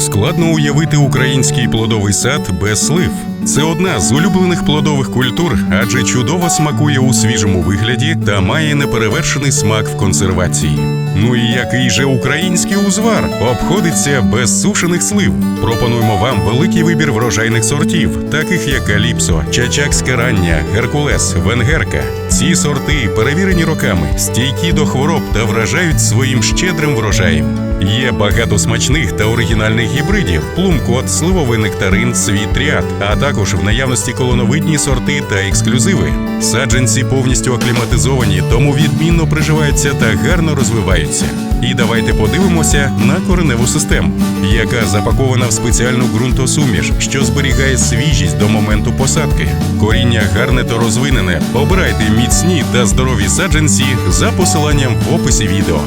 Складно уявити український плодовий сад без слив. Це одна з улюблених плодових культур, адже чудово смакує у свіжому вигляді та має неперевершений смак в консервації. Ну і який же український узвар обходиться без сушених слив. Пропонуємо вам великий вибір врожайних сортів, таких як Каліпсо, Чачакське рання, Геркулес, Венгерка. Ці сорти перевірені роками, стійкі до хвороб та вражають своїм щедрим врожаєм. Є багато смачних та оригінальних гібридів: плумкот, сливовий нектарин, світ тріад, а також в наявності колоновидні сорти та ексклюзиви. Саджанці повністю акліматизовані, тому відмінно приживаються та гарно розвиваються. І давайте подивимося на кореневу систему, яка запакована в спеціальну ґрунтосуміш, що зберігає свіжість до моменту посадки. Коріння гарне та розвинене. Обирайте міцні та здорові саджанці за посиланням в описі відео.